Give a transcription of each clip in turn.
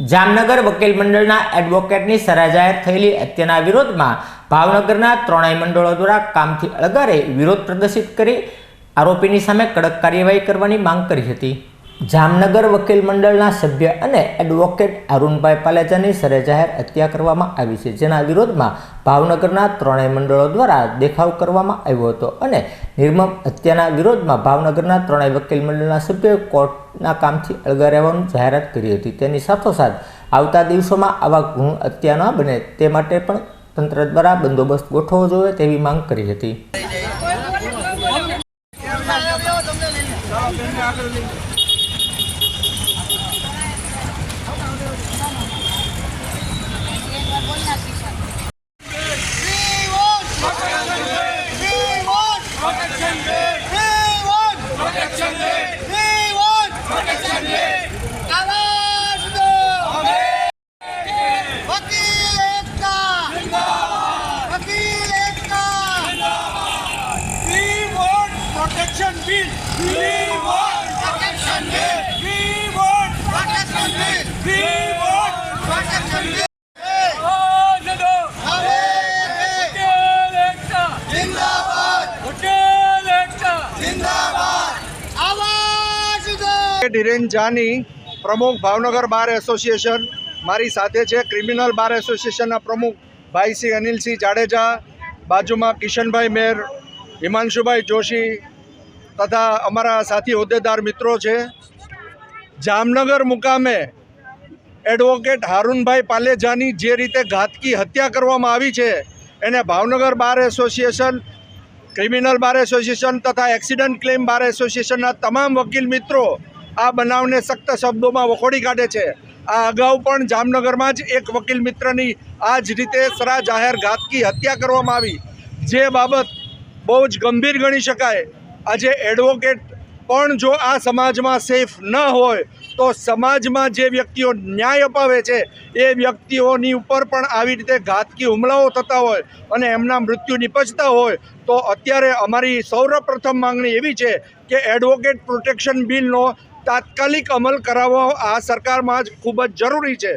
જામનગર વકીલ મંડળના એડવોકેટની સરા જાહેર થયેલી હત્યાના વિરોધમાં ભાવનગરના ત્રણેય મંડળો દ્વારા કામથી અળગારે વિરોધ પ્રદર્શિત કરી આરોપીની સામે કડક કાર્યવાહી કરવાની માંગ કરી હતી. જામનગર વકીલ મંડળના સભ્ય અને એડવોકેટ અરુણભાઈ પાલેજાની સરે જાહેર હત્યા કરવામાં આવી છે. જેના વિરોધમાં ભાવનગરના ત્રણેય મંડળો દ્વારા દેખાવ કરવામાં આવ્યો હતો અને નિર્મમ હત્યાના વિરોધમાં ભાવનગરના ત્રણેય વકીલ મંડળના સભ્યોએ કોર્ટના કામથી અળગા રહેવાનું જાહેરાત કરી હતી. તેની સાથોસાથ આવતા દિવસોમાં આવા ગુણ હત્યા ન બને તે માટે પણ તંત્ર દ્વારા બંદોબસ્ત ગોઠવવો જોઈએ તેવી માંગ કરી હતી. વકીલ એકતા We want protection bill. We want protection bill We want. Protection bill We want. Protection bill આજનો હવે વકીલ એકતા. જિંદાબાદ વકીલ એકતા. જિંદાબાદ આવાજ દો ધીરેન જાની પ્રમુખ ભાવનગર બાર એસોસિએશન, મારી સાથે છે ક્રિમિનલ બાર એસોસિએશનના પ્રમુખ ભાઈ શ્રી અનિલસિંહ જાડેજા, બાજુમાં કિશનભાઈ મેર, હિમાંશુભાઈ જોશી તથા અમારા સાથી હોદ્દેદાર મિત્રો છે. જામનગર મુકામે એડવોકેટ હારૂનભાઈ પાલેજાની જે રીતે ઘાતકી હત્યા કરવામાં આવી છે, એને Bhavnagar bar association, criminal bar association તથા એક્સિડન્ટ ક્લેમ બાર એસોસિએશનના તમામ વકીલ મિત્રો આ બનાવને સખ્ત શબ્દોમાં વખોડી કાઢે છે. આ અગાઉ પણ જામનગરમાં જ એક વકીલ મિત્રની આ જ રીતે સરા જાહેર ઘાતકી હત્યા કરવામાં આવી. જે બાબત બહુ જ ગંભીર ગણી શકાય. આજે એડવોકેટ પણ જો આ સમાજમાં સેફ ન હોય, તો સમાજમાં જે વ્યક્તિઓ ન્યાય અપાવે છે, એ વ્યક્તિઓની ઉપર પણ આવી રીતે ઘાતકી હુમલાઓ થતા હોય અને એમના મૃત્યુ નિપજતા હોય, તો અત્યારે અમારી સૌપ્રથમ માંગણી એવી છે કે એડવોકેટ પ્રોટેક્શન બિલનો તાત્કાલિક અમલ કરાવવો આ સરકારમાં જ ખૂબ જ જરૂરી છે.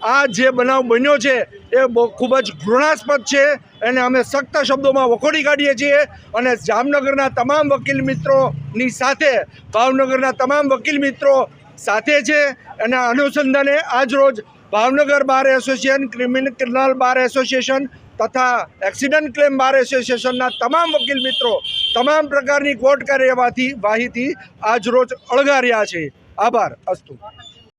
આ જે બનાવ બન્યો છે, એ ખૂબ જ ઘૃણાસ્પદ છે એને અમે સખ્ત શબ્દોમાં વખોડી કાઢીએ છીએ અને જામનગરના તમામ વકીલ મિત્રોની સાથે, ભાવનગરના તમામ વકીલ મિત્રો સાથે છે એના અનુસંધાને આજરોજ Bhavnagar bar association criminal bar association તથા એક્સિડન્ટ ક્લેમ બાર એસોસિએશનના તમામ વકીલ મિત્રો તમામ પ્રકારની કોર્ટ કાર્યવાહી વાહીથી આજરોજ અળગા રહ્યા છે. આભાર. અસ્તુ.